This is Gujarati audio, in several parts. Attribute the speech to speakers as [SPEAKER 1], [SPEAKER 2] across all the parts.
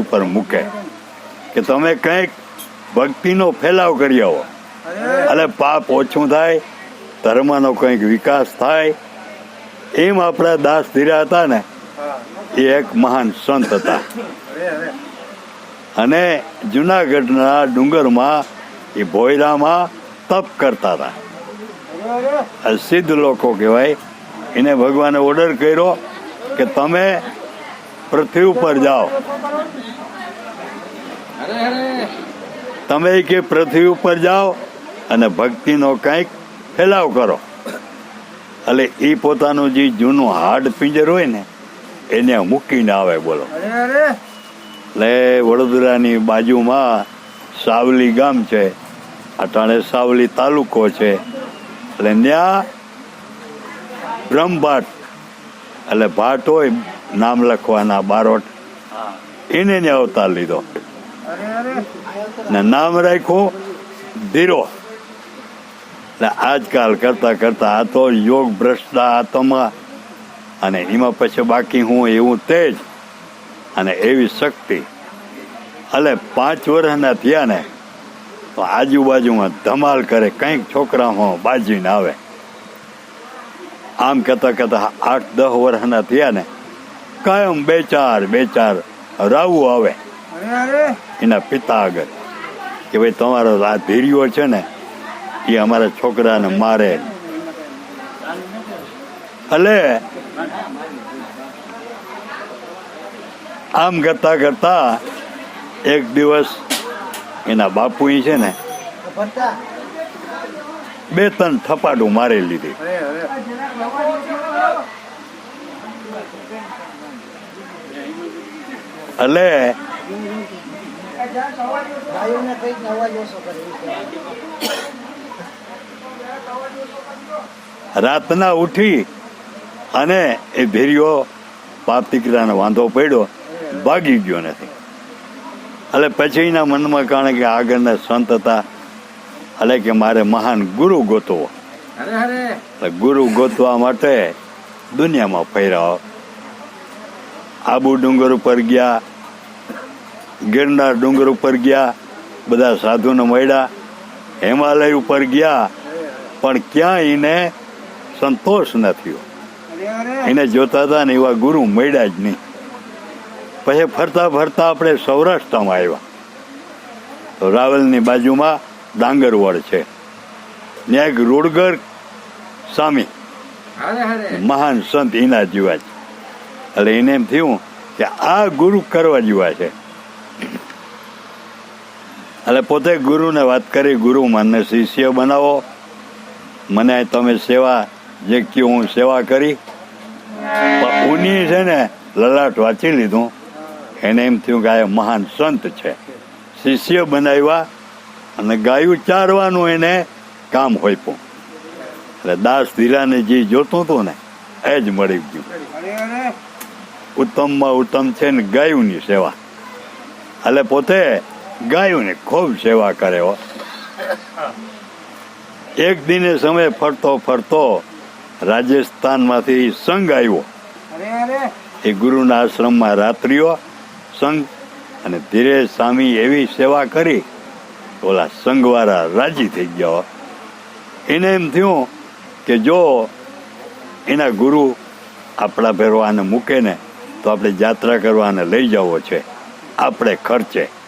[SPEAKER 1] ઉપર મૂકે. કે તમે કંઈક ભક્તિનો ફેલાવ કરી આવો. એટલે પાપ ઓછું થાય, ધર્મનો કંઈક વિકાસ થાય. એમ આપણા દાસ ધીરા હતા ને, એ એક મહાન સંત હતા. અને જુનાગઢના ડુંગરમાં, એ ભોયરામાં તપ કરતા હતા. સિદ્ધ લોકો કહેવાય. એને ભગવાને ઓર્ડર કર્યો કે તમે પૃથ્વી ઉપર જાઓ. તમે કે પૃથ્વી ઉપર જાઓ અને ભક્તિનો કંઈક ફેલાવ કરો. એટલે એ પોતાનું જે જૂનું હાડ પિંજર હોય ને એને મૂકીને આવે બોલો. એટલે વડોદરાની બાજુમાં સાવલી ગામ છે. અટાણે સાવલી તાલુકો છે. એટલે ત્યાં બ્રહ્મભાટ. એટલે ભાટ હોય નામ લખવાના બારોટ. એને ને અવતાર લીધો. ને નામ રાખ્યું ધીરો. એટલે આજકાલ કરતા કરતા આ તો યોગ ભ્રષ્ટા આત્મા. અને એમાં પછી બાકી હું એવું તેજ અને એવી શક્તિ. એટલે પાંચ વર્ષના થયા ને, તો આજુબાજુમાં ધમાલ કરે, કંઈક છોકરામાં બાજીને આવે. આમ કહેતા કહેતા આઠ દસ વર્ષના થયા ને કાયમ બે ચાર બે ચાર રાવું આવે. એના પિતા આગળ. કે ભાઈ તમારો આ ધીર્યો છે ને એ અમારા છોકરાને મારે. એટલે આમ કરતા કરતા એક દિવસ એના બાપુ છે ને બે ત્રણ થપાડું મારી લીધી. એટલે. રાતના ઉઠી અને એ ભેરીઓ બાપ દીકરાને વાંધો પડ્યો ભાગી ગયો નથી. એટલે પછી એના મનમાં કારણ કે આગળના સંત હતા એટલે કે મારે મહાન ગુરુ ગોતવો. એટલે ગુરુ ગોતવા માટે દુનિયામાં ફર્યા. આબુ ડુંગર ઉપર ગયા ગિરનાર ડુંગર ઉપર ગયા, બધા સાધુને મળ્યા, હિમાલય ઉપર ગયા, પણ ક્યાં એને સંતોષ ન થયો. એને જોતા હતા ને એવા ગુરુ મળ્યા જ નહીં. પછી ફરતા ફરતા આપણે સૌરાષ્ટ્રમાં આવ્યા. રાવલની બાજુમાં ડાંગરવડ છે. ત્યાં એક રોડગર સ્વામી, મહાન સંત એના જેવા છે એટલે એને એમ થયું કે આ ગુરુ કરવા જેવા છે. એટલે પોતે ગુરુને વાત કરી, ગુરુ, મને શિષ્ય બનાવો. મને તમે સેવા, જે કે હું સેવા કરી. ઉની છે ને લલાટ વાંચી લીધું. એને એમ થયું કે આ મહાન સંત છે. શિષ્ય બનાવ્યા અને ગાયું ચારવાનું એને કામ હોઈપું એટલે દાસ ધીરાને જે જોતું હતું ને, એ જ મળી ગયું. ઉત્તમમાં ઉત્તમ છે ને ગાયુંની સેવા. એટલે પોતે ગાયુંની ખૂબ સેવા કરે હો. એક દિને સમય ફરતો ફરતો રાજસ્થાનમાંથી સંઘ આવ્યો. એ ગુરુના આશ્રમમાં રાત્રિઓ સંઘ અને ધીરે સ્વામી એવી સેવા કરી. ઓલા સંઘવાળા રાજી થઈ ગયા. એને એમ થયું કે જો એના ગુરુ આપણા ભેરવાને મૂકે ને તો આપણે જાત્રા કરવાને લઈ જવો છે. આપણે ખર્ચે.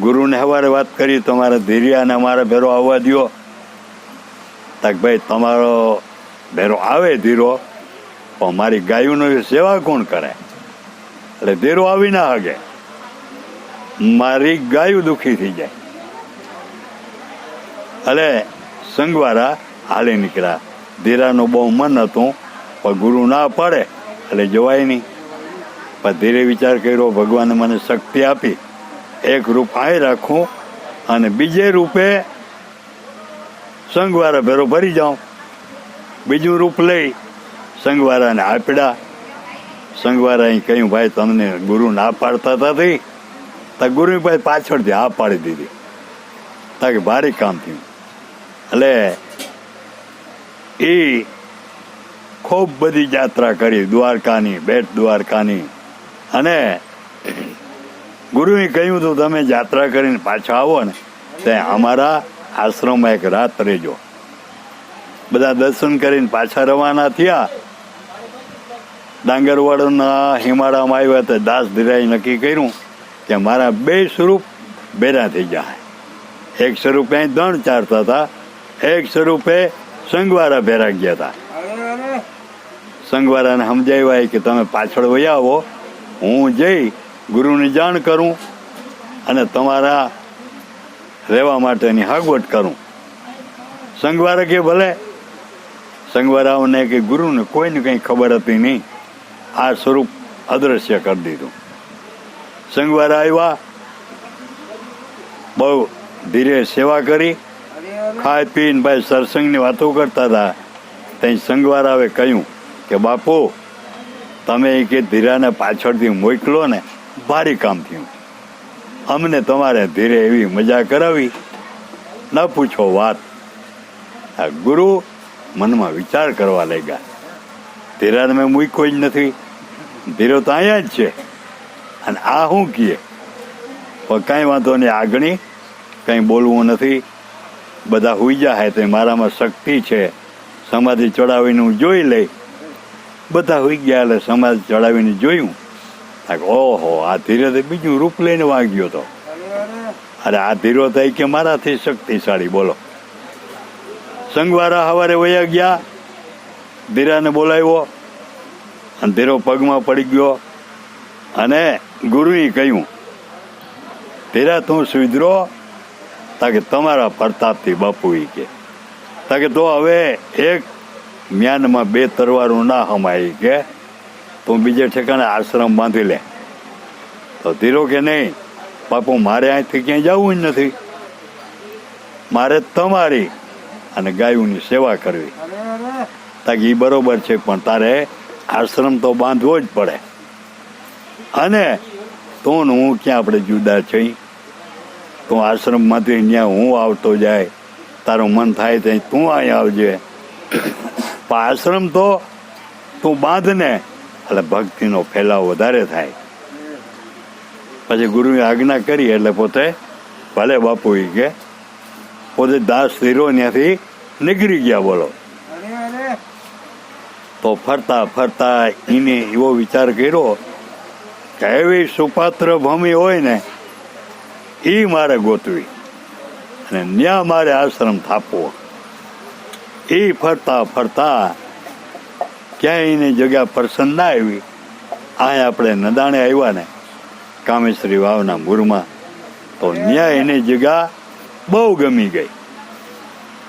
[SPEAKER 1] ગુરુને સવારે વાત કરી, તમારા ધીરિયાને અમારે ભેરો આવવા દ્યો. તાક ભાઈ, તમારો ભેરો આવે ધીરો, પણ મારી ગાયોની સેવા કોણ કરે? એટલે ધીરો આવી ના હગે. મારી ગાયું દુખી થઈ જાય. એટલે સંગવારા હાલી નીકળ્યા. ધીરાનું બહુ મન હતું, પણ ગુરુ ના પાડે, એટલે જવાય નહીં. પણ ધીરે વિચાર કર્યો, ભગવાને મને શક્તિ આપી એક રૂપ આય રાખું અને બીજે રૂપે સંગવારા ભેરો ભરી જાઉં. બીજું રૂપ લઈ સંગવારાને આપડા સંગવારા અહીં કહ્યું, ભાઈ, તમને ગુરુ ના પાડતા હતા તો. તા પાસે પાછળથી હા પાડી દીધી. તાકે ભારે કામ થયું. એટલે એ ખૂબ બધી યાત્રા કરી, દ્વારકાની, બેટ દ્વારકાની. અને ગુરુએ કહ્યું હતું તમે યાત્રા કરીને પાછા આવો ને, તે અમારા આશ્રમમાં એક રાત રહેજો. બધા દર્શન કરીને પાછા રવાના થયા. ડાંગરવાડના હિમાળામાં આવ્યા તો દાસ ધીરાએ નક્કી કર્યું કે મારા બે સ્વરૂપ ભેરા થઈ જાય. એક સ્વરૂપે દણ ચારતા હતા, એક સ્વરૂપે સંગવારા ભેરા ગયા હતા. સંગવારાને સમજાવ્યા કે તમે પાછળ વયા આવો, હું જઈ ગુરુની જાણ કરું અને તમારા રહેવા માટેની હાગવટ કરું. સંગવારે કે ભલે? સંગવારાઓને કે ગુરુને કોઈને કંઈ ખબર હતી નહીં. આ સ્વરૂપ અદ્રશ્ય કરી દીધું. સંગવારા આવ્યા. બહુ ધીરે સેવા કરી. ખાઈ પીને ભાઈ સરસંગની વાતો કરતા હતા. ત્યાં સંગવારાવે કહ્યું કે, બાપુ, તમે કે ધીરાને પાછળથી મોકલો ને. ભારી કામ થયું અમને તમારે ધીરે એવી મજા કરાવી. ન પૂછો વાત. આ ગુરુ મનમાં વિચાર કરવા લાગ્યા. ધીરાને મેં મૂક્યો જ નથી. ધીરો તો અહીંયા જ છે. અને આ શું કીએ. પણ કાંઈ વાંધો નહીં આગણી. કંઈ બોલવું નથી. બધા હુઈ જાય તો મારામાં શક્તિ છે. સમાધિ ચડાવીને હું જોઈ લઈ. બધા હુઈ ગયા એટલે સમાધિ ચડાવીને જોયું. ઓહો, આ ધીરે બીજું રૂપ લઈને વાગ્યો તો. અરે, આ ધીરો થાય કે મારાથી શક્તિશાળી, બોલો. સંગવારા હવારે વયા ગયા. ધીરાને બોલાવ્યો અને ધીરો પગમાં પડી ગયો અને ગુરુએ કહ્યું, ધીરા, તું સુધરો તાકે તમારા પ્રતાપથી બાપુ ઈ કે. તાકે તો હવે એક મ્યાનમાં બે તરવારું ના હમાય કે. તું બીજે ઠેકાણે આશ્રમ બાંધી લે. તો ધીરો કે નહીં, બાપુ, મારે અહીંથી ક્યાંય જવું જ નથી. મારે તમારી અને ગાયોની સેવા કરવી. તાકી એ બરોબર છે, પણ તારે આશ્રમ તો બાંધવો જ પડે. અને તું હું ક્યાં આપણે જુદા છીએ? તું આશ્રમમાંથી ત્યાં હું આવતો જાય? તારું મન થાય ત્યાં તું અહીં આવજે. પણ આશ્રમ તો તું બાંધ ને એટલે ભક્તિનો ફેલાવ વધારે થાય. પછી ગુરુએ આજ્ઞા કરી એટલે પોતે ભલે બાપુ કે, પોતે દાસ ધીરો ત્યાંથી નીકળી ગયા બોલો. તો ફરતા ફરતા એને એવો વિચાર કર્યો કે એવી સુપાત્ર ભૂમિ હોય ને એ મારે ગોતવી. અને ત્યાં મારે આશ્રમ થાપવો. એ ફરતા ફરતા ક્યાંય એની જગ્યા પસંદ ના આવી આ આપણે નદાણે આવ્યા ને, કામેશ્વરી વાવના મૂરમાં તો ત્યાં એની જગ્યા બહુ ગમી ગઈ.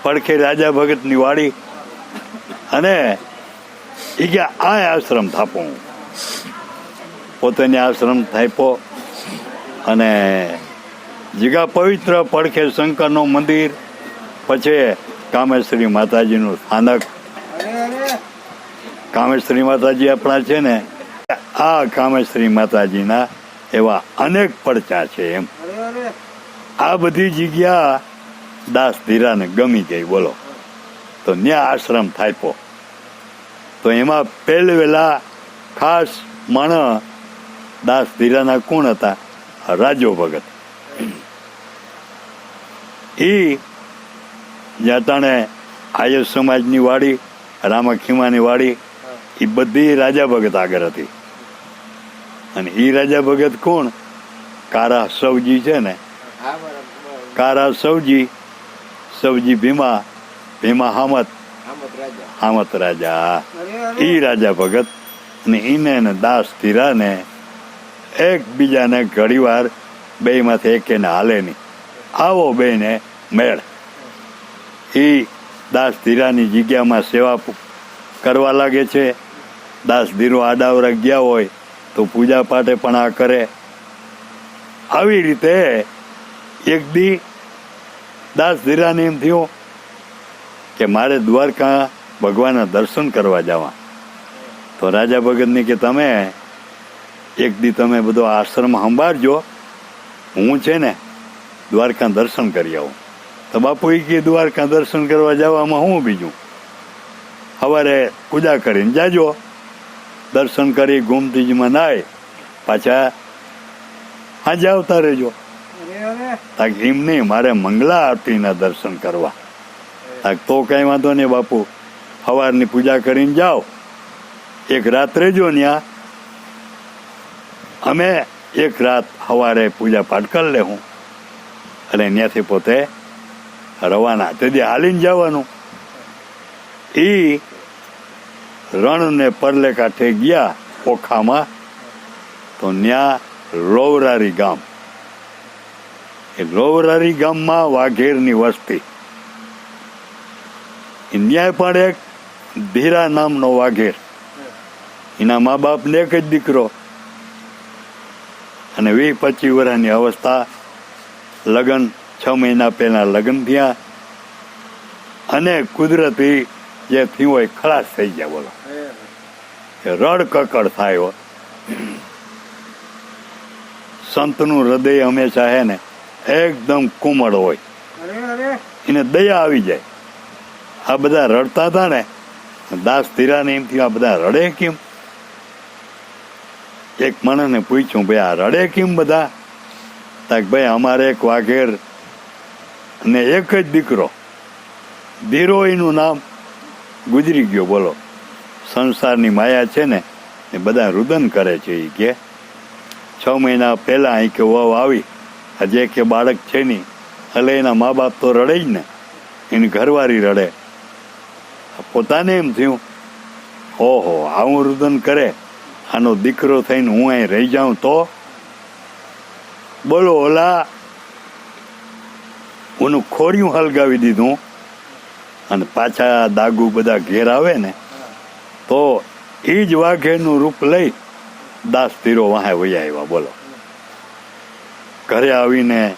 [SPEAKER 1] પડખે રાજા ભગતની વાડી અને એ કે આ આશ્રમ થાપો હું. પોતાને આશ્રમ થાપ્યો અને જગા પવિત્ર પડખે શંકરનું મંદિર, પછી કામેશ્વરી માતાજીનું સ્થાનક કામેશ્વરી માતાજી આપણા છે ને, આ કામેશ્વરી માતાજીના એવા અનેક પડચા છે એમ. આ બધી જગ્યા દાસ ધીરાને ગમી ગઈ, બોલો. તો ત્યાં આશ્રમ થાપ્યો તો એમાં પહેલવેલા ખાસ માણસ દાસ ધીરાના કોણ હતા? રાજો ભગત. એ જ્યાં તાણે આયર સમાજની વાડી, રામાખીમાની વાડી એ બધી રાજા ભગત આગળ હતી. અને એ રાજા ભગત કોણ? કારા સૌજી છે ને? કારા સૌજી સવજી ભીમા ભીમા હામત. હામત રાજા. એ રાજા ભગત. અને એને ને દાસ ધીરાને એકબીજાને ઘડીવાર બે માંથી એકેને હાલે નહીં. આવો બેને મેળ. એ દાસ ધીરાની જગ્યામાં સેવા કરવા લાગે છે. દાસ ધીરો આડાવરા ગયા હોય તો પૂજા પાઠે પણ આ કરે. આવી રીતે એક દી દાસ ધીરાને એમ થયું કે મારે દ્વારકા ભગવાનના દર્શન કરવા જવા. તો રાજા ભગતને કે તમે એક દી તમે બધો આશ્રમ સંભાળજો. હું છે ને દ્વારકા દર્શન કરી આવું. તો બાપુ એ કે દ્વારકા દર્શન કરવા જવામાં હું બીજું? સવારે પૂજા કરીને જાજો. દર્શન કરી ગોમતીજીમાં નાય પાછા આજે આવતા રહેજો. એમ નહીં મારે મંગલા આરતીના દર્શન કરવા. તો કઈ વાંધો નહીં બાપુ. સવારની પૂજા કરીને જાઓ. એક રાત રહેજો ત્યાં અમે એક રાત સવારે પૂજા પાઠ કરી લેવું અને ત્યાંથી પોતે રવાના. તેથી હાલીને જવાનું. એ રણને પરલે કાંઠે ગયા ઓખામાં, તો ત્યાં લોવરારી ગામ. એ લોવરારી ગામમાં વાઘેરની વસ્તી. ન્યાય પણ એક ધીરા નામનો વાઘેર. એના મા બાપને એક જ દીકરો. અને વીસ પચીસ વર્ષની અવસ્થા, લગ્ન, છ મહિના પહેલા લગ્ન થયા. અને કુદરતી જે થયું હોય ખલાસ થઈ ગયા બોલો. કે રડ કકડ થાય હોય સંતનું હૃદય હંમેશા હે ને એકદમ કોમળ હોય. એને દયા આવી જાય. આ બધા રડતા હતા ને દાસ ધીરાને એમ થયું આ બધા રડે કેમ? એક માણસને પૂછ્યું ભાઈ આ રડે કેમ બધા? તાક ભાઈ અમારે એક વાઘેર ને એક જ દીકરો. ધીરો એનું નામ ગુજરી ગયો બોલો. સંસારની માયા છે ને, એ બધા રુદન કરે છે એ કે. છ મહિના પહેલા અહીં કે વાવ આવી હજે કે બાળક છે નહીં એટલે એના મા બાપ તો રડે જ ને, એની ઘરવાળી રડે. પોતાને એમ થયું, ઓહો, આવું રુદન કરે, આનો દીકરો થઈને હું અહીં રહી જાઉં તો? બોલો, ઓલા, ઓનું ખોરિયું હલગાવી દીધું, અને પાછા દાગુ બધા ઘેર આવે ને તો એ જ વાઘેરનું રૂપ લઈ દાસ ધીરો વાહે વહી આવ્યા, બોલો. ઘરે આવીને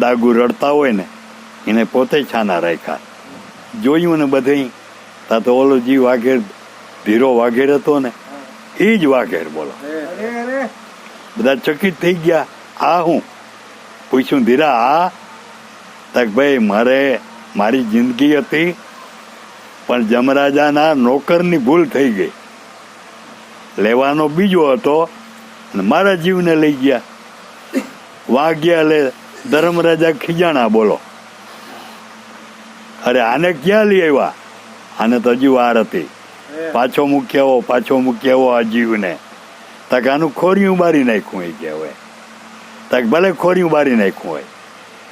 [SPEAKER 1] દાગુ રડતા હોય ને, એને પોતે છાના રાખ્યા. જોયું ને બધે તા તો ઓલો જી વાઘેર, ધીરો વાઘેર હતો ને એ જ વાઘેર, બોલો. બધા ચકિત થઈ ગયા, આ હું? પૂછ્યું, ધીરા, આ? તક ભાઈ, મારે મારી જિંદગી હતી પણ જમરાજાના નોકરની ભૂલ થઈ ગઈ. લેવાનો બીજો હતો અને મારા જીવને લઈ ગયા. વાગ્યા લે ધર્મરાજા ખીજાણા બોલો. અરે આને ક્યાં લઈ આવ્યા? આને તો હજી વાર હતી. પાછો મૂક્યાવો પાછો મૂક્યાવો આ જીવને. તક આનું ખોરિયું બારી નાખ્યું હોય કે હવે? તક ભલે ખોરિયું બારી નાખ્યું હોય.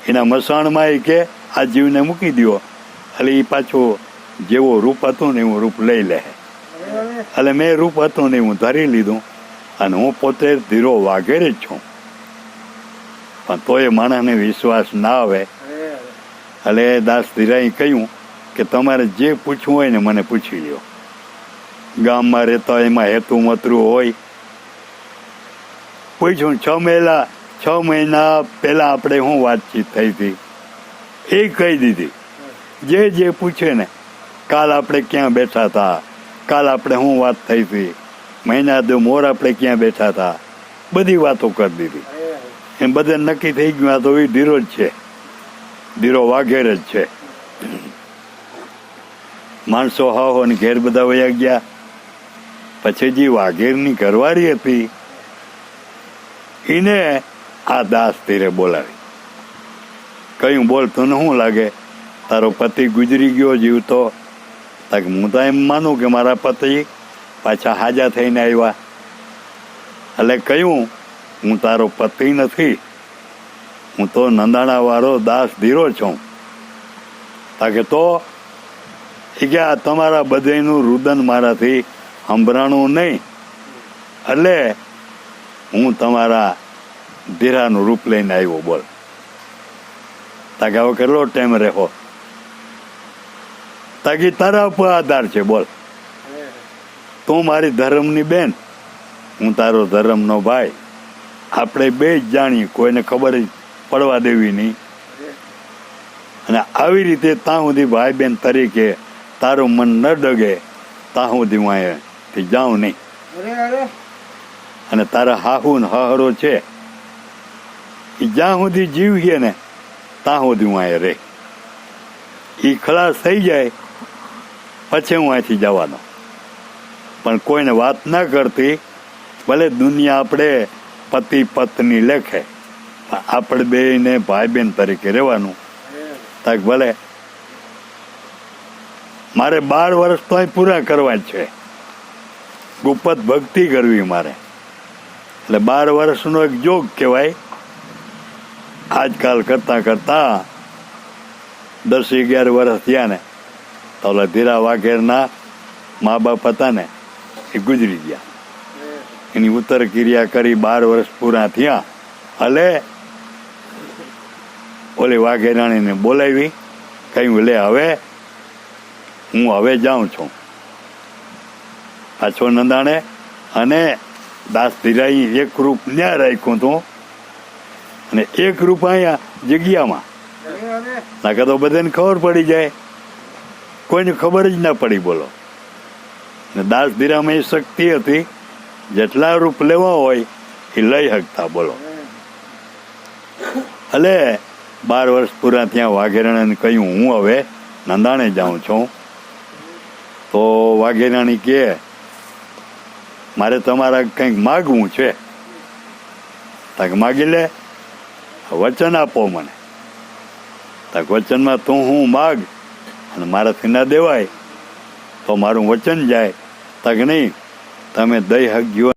[SPEAKER 1] એના મસાણમાં એ કે આ જીવને મૂકી દો એટલે એ પાછું જેવો રૂપ હતું ને એવું રૂપ લઈ લે. એટલે મેં રૂપ હતું ને હું ધરી લીધું અને હું પોતે ધીરો વાઘેર જ છું. પણ તોય માણસને વિશ્વાસ ના આવે. એટલે દાસ ધીરાએ કહ્યું કે તમારે જે પૂછવું હોય ને મને પૂછી લ્યો. ગામમાં રહેતા હોય, એમાં હેતુ મતરું હોય. પૂછ્યું, છ મહિના છ મહિના પહેલાં આપણે શું વાતચીત થઈ હતી? એ કહી દીધી. જે જે પૂછે ને કાલ આપણે ક્યાં બેઠા હતા? કાલ આપણે શું વાત થઈ હતી? મહિના દો મોર આપણે ક્યાં બેઠા હતા? બધી વાતો કરી દીધી. એમ બધે નક્કી થઈ ગયું, આ તો એ ધીરો જ છે. ધીરો વાઘેર જ છે. માણસો હાહો અને ઘેર બધા વયા ગયા. પછી જે વાઘેરની ઘરવાળી હતી એને આ દાસ ધીરે બોલાવી. કયું બોલ, તને શું લાગે? તારો પતિ ગુજરી ગયો જીવતો? તાક હું તો એમ માનું કે મારા પતિ પાછા હાજા થઈને આવ્યા. એટલે કહ્યું, હું તારો પતિ નથી. હું તો નંદાણા વાળો દાસ ધીરો છું તાકે તો, એ કે આ તમારા બધેનું રુદન મારાથી સંભરાણું નહીં. એટલે હું તમારા ધીરાનું રૂપ લઈને આવ્યો બોલ. તાકે હવે કેટલો ટાઈમ રહો તાકી તારા ઉપર આધાર છે બોલ. તું મારી ધર્મની બેન હું તારો ધર્મનો ભાઈ. આપણે બે જ જાણીએ કોઈને ખબર જ પડવા દેવી નહીં. અને આવી રીતે ત્યાં સુધી ભાઈ બેન તરીકે તારું મન ન ડગે ત્યાં સુધી હું અહીંયાથી જાઉં નહીં. અને તારા હાહુ ને હહરો છે એ જ્યાં સુધી જીવીએ ને ત્યાં સુધી હું અહીંયા રહે. એ ખલાસ થઈ જાય પછી હું અહીંથી જવાનો. પણ કોઈને વાત ના કરતી, ભલે દુનિયા આપણે પતિ પત્ની લેખે આપણે આપણે ને ભાઈ બહેન તરીકે રહેવાનું. તાક ભલે. મારે બાર વર્ષ તો અહીં પૂરા કરવા જ છે. ગુપ્ત ભક્તિ કરવી મારે. એટલે બાર વર્ષનો એક જોગ કહેવાય. આજકાલ કરતા કરતા દસ અગિયાર વર્ષ થયા ને ઓલા ધીરા વાઘેરના મા બાપ હતા ને એ ગુજરી ગયા. એની ઉત્તર ક્રિયા કરી બાર વર્ષ પૂરા થયા. હલે ઓલી વાઘેરાણીને બોલાવી કહ્યું લે હવે હું હવે જાઉં છું. પાછો નંદાણે અને દાસ ધીરાઈ એક રૂપ ન્યા રાખ્યું હતું અને એક રૂપ અહીંયા જગ્યામાં. નાકા તો બધાને ખબર પડી જાય. કોઈને ખબર જ ના પડી, બોલો. ને દાસ ધીરામાં એ શક્તિ હતી, જેટલા રૂપ લેવા હોય એ લઈ શકતા બોલો. એટલે બાર વર્ષ પૂરા ત્યાં વાઘેરાણીને કહ્યું, હું હવે નંદાણે જાઉં છું. તો વાઘેરાણી કહે, મારે તમારા કંઈક માગવું છે. તક માગી લે, વચન આપો મને. તાક વચનમાં તું હું માગ અને મારાથી ના દેવાય તો મારું વચન જાય. તક નહીં તમે દઈ હકજો